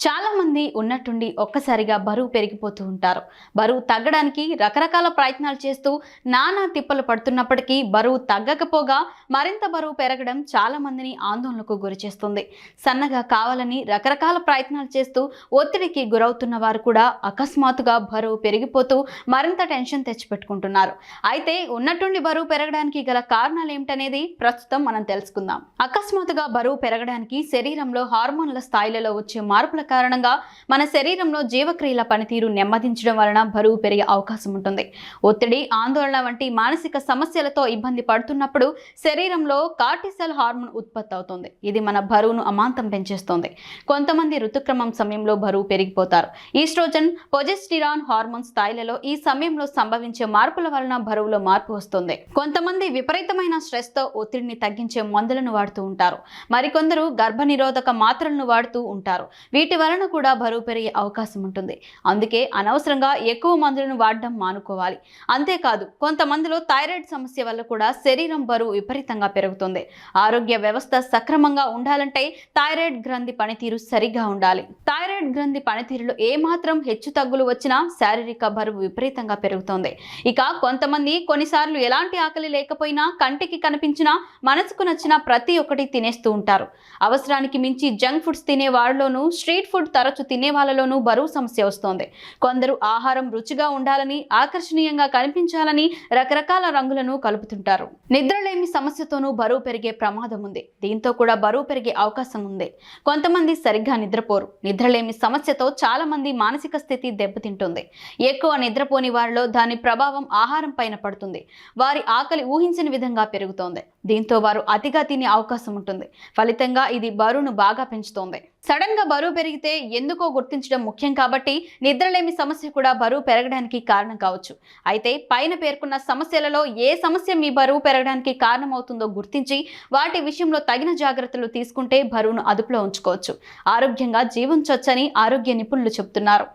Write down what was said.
చాలామంది చాలా మంది ఉన్నట్టుండి ఒక్కసారిగా బరువు పెరిగిపోతూ ఉంటారు. బరువు తగ్గడానికి రకరకాల ప్రయత్నాలు చేస్తూ నానా తిప్పలు పడుతున్నప్పటికీ బరువు తగ్గకపోగా మరింత బరువు పెరగడం చాలా మందిని ఆందోళనకు గురిచేస్తుంది. సన్నగా కావాలని రకరకాల ప్రయత్నాలు చేస్తూ ఒత్తిడికి గురవుతున్న వారు కూడా అకస్మాత్తుగా బరువు పెరిగిపోతూ మరింత టెన్షన్ తెచ్చిపెట్టుకుంటున్నారు. అయితే ఉన్నట్టుండి బరువు పెరగడానికి గల కారణాలు ఏమిటనేది ప్రస్తుతం మనం తెలుసుకుందాం. అకస్మాత్తుగా బరువు పెరగడానికి శరీరంలో హార్మోన్ల స్థాయిలలో వచ్చే మార్పుల కారణంగా మన శరీరంలో జీవక్రియల పనితీరు నెమ్మదించడం వలన బరువు పెరిగే అవకాశం ఉంటుంది. ఒత్తిడి ఆందోళన వంటి మానసిక సమస్యలతో ఇబ్బంది పడుతున్నప్పుడు శరీరంలో కార్టిసల్ హార్మోన్ ఉత్పత్తి అవుతుంది. ఇది మన బరువును అమాంతం పెంచేస్తుంది. కొంతమంది ఋతుక్రమం సమయంలో బరువు పెరిగిపోతారు. ఈస్ట్రోజన్ పొజెస్టిరాన్ హార్మోన్ స్థాయిలలో ఈ సమయంలో సంభవించే మార్పుల వలన బరువులో మార్పు వస్తుంది. కొంతమంది విపరీతమైన స్ట్రెస్తో ఒత్తిడిని తగ్గించే మందులను వాడుతూ ఉంటారు. మరికొందరు గర్భనిరోధక మాత్రలను వాడుతూ ఉంటారు. వీటి వలన కూడా బరువు పెరిగే అవకాశం ఉంటుంది. అందుకే అనవసరంగా ఎక్కువ మందులను వాడడం మానుకోవాలి. అంతేకాదు కొంతమందిలో థైరాయిడ్ సమస్య వల్ల కూడా శరీరం బరువు విపరీతంగా పెరుగుతుంది. ఆరోగ్య వ్యవస్థ సక్రమంగా ఉండాలంటే థైరాయిడ్ గ్రంథి పనితీరు సరిగా ఉండాలి. థైరాయిడ్ గ్రంథి పనితీరులో ఏమాత్రం హెచ్చు తగ్గులు వచ్చినా శారీరక బరువు విపరీతంగా పెరుగుతోంది. ఇక కొంతమంది కొన్నిసార్లు ఎలాంటి ఆకలి లేకపోయినా కంటికి కనిపించినా మనసుకు నచ్చిన ప్రతి ఒక్కటి తినేస్తూ ఉంటారు. అవసరానికి మించి జంక్ ఫుడ్స్ తినే వారిలోనూ స్ట్రీట్ ఫుడ్ తరచు తినే వాళ్ళలోనూ బరువు సమస్య వస్తోంది. కొందరు ఆహారం రుచిగా ఉండాలని ఆకర్షణీయంగా కనిపించాలని రకరకాల రంగులను కలుపుతుంటారు. నిద్రలేమి సమస్యతోనూ బరువు పెరిగే ప్రమాదం ఉంది. దీంతో కూడా బరువు పెరిగే అవకాశం ఉంది. కొంతమంది సరిగ్గా నిద్రపోరు. నిద్రలేమి సమస్యతో చాలా మంది మానసిక స్థితి దెబ్బతింటుంది. ఎక్కువ నిద్రపోని వారిలో దాని ప్రభావం ఆహారం పైన పడుతుంది. వారి ఆకలి ఊహించిన విధంగా పెరుగుతోంది. దీంతో వారు అతిగా తినే అవకాశం ఉంటుంది. ఫలితంగా ఇది బరువును బాగా పెంచుతోంది. సడన్గా బరువు పెరిగితే ఎందుకో గుర్తించడం ముఖ్యం కాబట్టి నిద్రలేమి సమస్య కూడా బరువు పెరగడానికి కారణం కావచ్చు. అయితే పైన పేర్కొన్న సమస్యలలో ఏ సమస్య మీ బరువు పెరగడానికి కారణమవుతుందో గుర్తించి వాటి విషయంలో తగిన జాగ్రత్తలు తీసుకుంటే బరువును అదుపులో ఉంచుకోవచ్చు. ఆరోగ్యంగా జీవించవచ్చని ఆరోగ్య నిపుణులు చెబుతున్నారు.